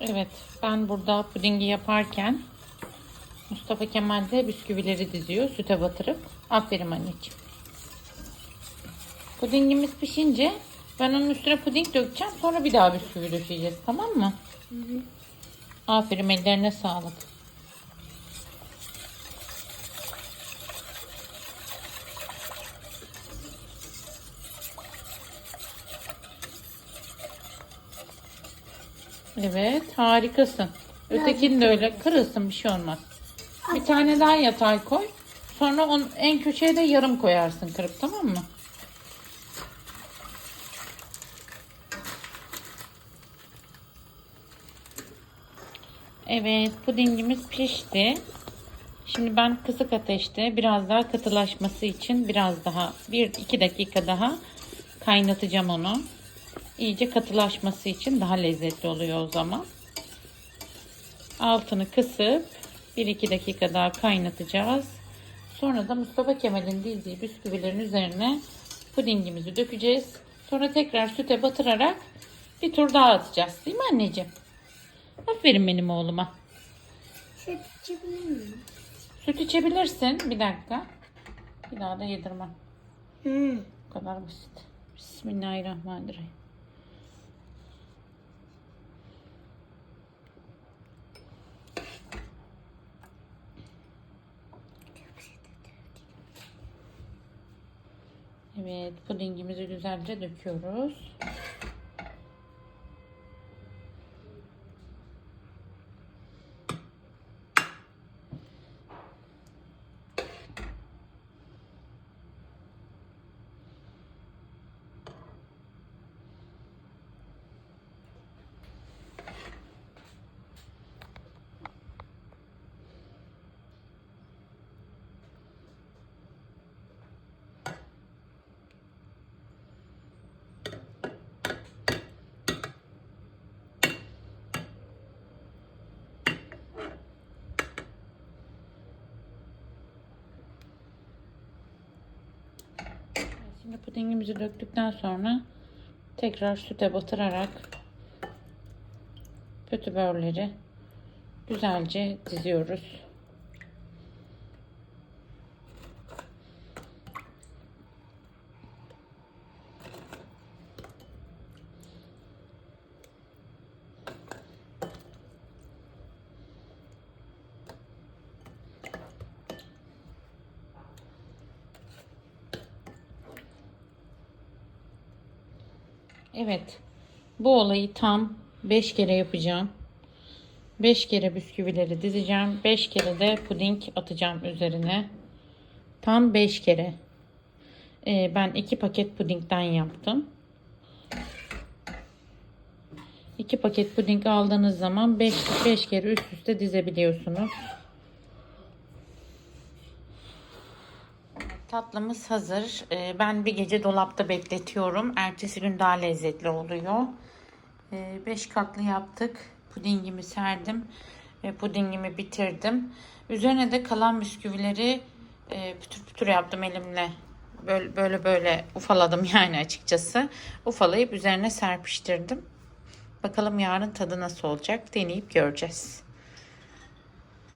Evet, ben burada pudingi yaparken Mustafa Kemal de bisküvileri diziyor süte batırıp. Aferin anneciğim. Pudingimiz pişince ben onun üstüne puding dökeceğim. Sonra bir daha bisküvi döşeyeceğiz. Tamam mı? Aferin ellerine sağlık. Evet harikasın. Ötekini de öyle kırılsın bir şey olmaz. Bir tane daha yatay koy. Sonra onun en köşeye de yarım koyarsın kırıp tamam mı? Evet pudingimiz pişti. Şimdi ben kısık ateşte biraz daha katılaşması için biraz daha 1-2 dakika daha kaynatacağım onu. İyice katılaşması için daha lezzetli oluyor o zaman. Altını kısıp 1-2 dakika daha kaynatacağız. Sonra da Mustafa Kemal'in dizdiği bisküvilerin üzerine pudingimizi dökeceğiz. Sonra tekrar süte batırarak bir tur daha atacağız. Değil mi anneciğim? Aferin benim oğluma. Süt içebilir miyim? Süt içebilirsin. Bir dakika. Bir daha da yedirmem. Hı. Bu kadar basit. Bismillahirrahmanirrahim. Evet, pudingimizi güzelce döküyoruz. Şimdi pudingimizi döktükten sonra tekrar süte batırarak pötibörleri güzelce diziyoruz. Evet. Bu olayı tam 5 kere yapacağım. 5 kere bisküvileri dizeceğim. 5 kere de puding atacağım üzerine. Tam 5 kere. Ee, ben 2 paket pudingden yaptım. 2 paket puding aldığınız zaman 5 5 kere üst üste dizebiliyorsunuz. Tatlımız hazır. Ee, Ben bir gece dolapta bekletiyorum. Ertesi gün daha lezzetli oluyor. 5 katlı yaptık. Pudingimi serdim. Ve pudingimi bitirdim. Üzerine de kalan bisküvileri e, pütür pütür yaptım elimle. Böyle böyle, böyle ufaladım yani açıkçası. Ufalayıp üzerine serpiştirdim. Bakalım yarın tadı nasıl olacak deneyip göreceğiz.